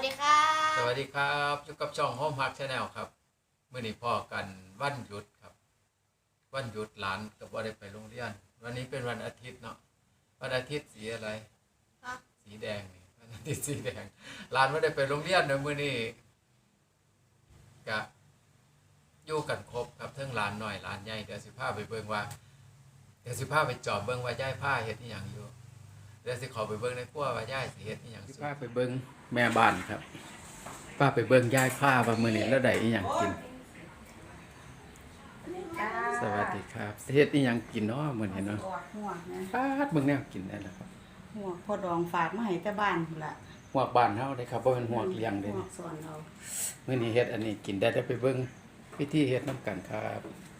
วัสดีครับสวัสดีครับอยู่กับช่องห้องพักชาแนลครับเมื่อนี้พ่อกันวันหยุดครับ วันหยุดหลานกับว่าได้ไปโรงเรียน วันนี้เป็นวันอาทิตย์เนาะวันอาทิตย์สีอะไรครับสีแดงนี่วันอาทิตย์สีแดงหลานไม่ได้ไปโรงเรียนเนอะมื่อนี้กะอยู่กันครบครับเทั้งหลานหน่อยหลานใหญ่เดี๋ยวสิพาไปเบิ่งว่าเดี๋ยวสิพาไปจอบเบิ่งว่าย่ายผ้าเฮ็ดอีหยังอยู่เดี๋ยวสิขอไปเบิ่งในครัวว่าย่ายสิเฮ็ดอีหยังพาไปเบิ้งแม่บ้านครับป้าไปเบิ้งยายผ้าว่ามื้อนี้แล้วได้อีหยังกินสวัสดีครับเฮ็ดอีหยังกินเนาะมื้อนี้เนาะออกหัวนะป้าดเบิ่งแนวกินได้แล้วครับหัวพอดองฝากมาให้แต่บ้านพุ่นละหวกบ้านเฮาได้ครับบ่เป็นหวกเลี้ยงเด้หัวสอนเรามื้อนี้เฮ็ดอันนี้กินได้ได้ไปเบิ่งวิธีเฮ็ดนํกันครับออด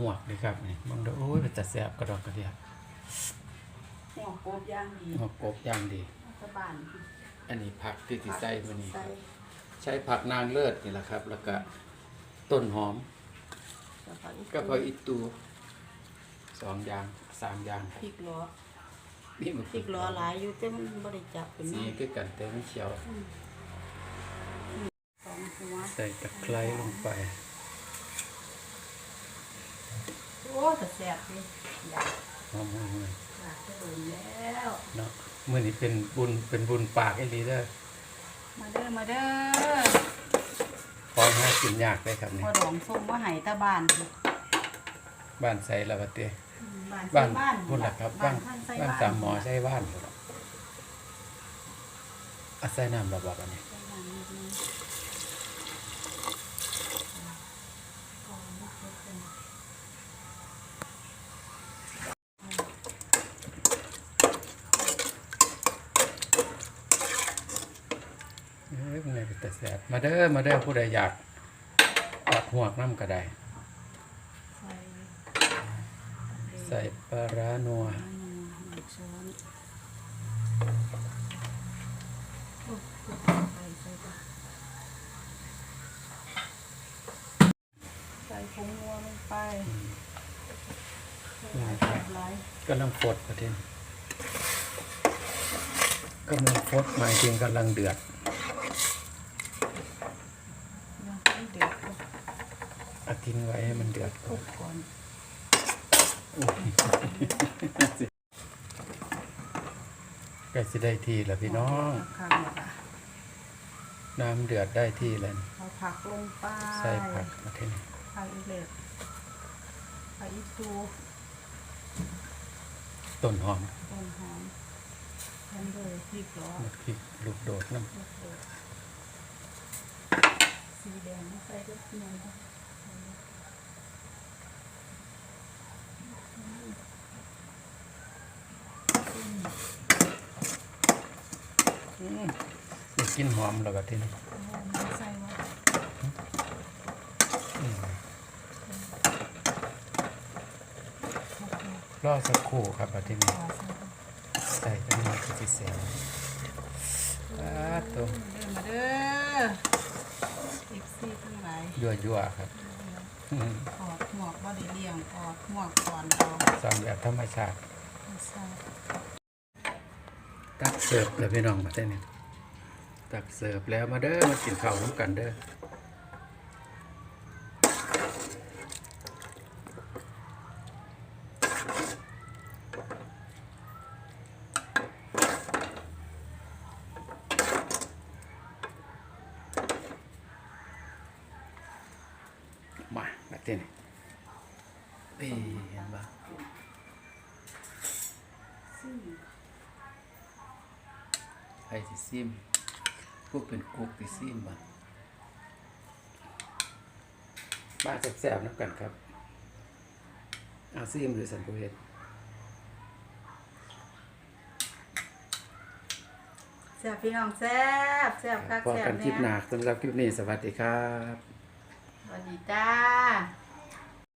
หวกเลยครับนี่มองดูโอ้ยเป็นตาแซ่บกระดอกกระเดียบหัวโกบย่างดีหวกกบย่างดีแต่บ้านอันนี้ผักที่สิใส่มื้อนี้คใส่รับใช้ผักนางเลิศนี่แหละครับ แล้วก็ต้นหอมกระเพราอีกก็พออีตูสองอย่างสามอย่างพริกล้อนี่มันพริกล้อหลายอยู่แต่มันบ่ได้จับเป็นสีน้ำคือกันแต่ไม่เขียวสองหัวใส่ตะไคร้ลงไป โอ้แต่แซ่บเลยอยากหอมๆเลยอยากจะเบิ่งแล้ว เนาะเมื่อนี้เป็นบุญเป็นบุญปากไอ้ลีเด้อมาเด้อมาเด้อขอหากินยากเลยครับนี่พอดองส่งมาให้แต่บ้านบ้านใส่ละบัดเตบ้านบ้านบ้านพุ่นล่ะครับบ้าบ้านนท่านใส่บ้านบ้านสามหมอใช้บ้านพุ่นล่ะอาศัยน้ำระบอกอันนี้ ใส่บ้านนิดนึง เอ้ยมันเลยเป็นแต่แสบมาเด้อมาเด้อผู้ใดอยากออกหวกน้ำก็ได้ ใส่ใส่ปลาร้านัวหนึ่งช้อนโอ้ใส่ใส่ไปใส่ผงนัวลงไปใส่หลายหลายกำลังฟดประเทศกำลังฟดหมายถึงกำลังเดือด ยังไม่เดือดก็ เอาทิ้งไว้ให้มันเดือดคลุกก่อนใกล้จะได้ที่แล้วพี่น้อง ข้างละน้ำเดือดได้ที่แล้ว เอาผักลงไปใส่ผักประเทศผักอีเล็ดผักอีตูต้นหอมต้นหอมทำเลยพริกล้อมะพริกลูกโดดน้สีแดงใส่ด้วยเนียนำ ได้กินหอมแล้วประเทศใส่ไว้รอสักครู่ครับประเทศใส่จังหวะที่เสียงอ่าตัวเดินมาเด้อเอฟซีทั้งหลายยั่วๆครับอืมออดหมวกบ่ได้เลี้ยงออดหมวกก่อนเราสร้างแบบธรรมชาติ ใส่ตัก เสิร์ฟเลยพี่น้องมาเต้นนี่ตักเสิร์ฟแล้วมาเด้อมากินข้าวน้ำกันเด้อมามาเต้นนี่เห็นปะ ไอ้ที่ซิมพวกเป็นกุ๊กที่ซิมมาบ้าแซ่บๆนับกันครับเอาซิมหรือสันกุเวทแซ่บพี่น้องแซ่บแซ่บคักพอแซ่บกันคลิปหเนี่ยนาสำหรับคลิปนี้สวัสดีครับ สวัสดีจ้า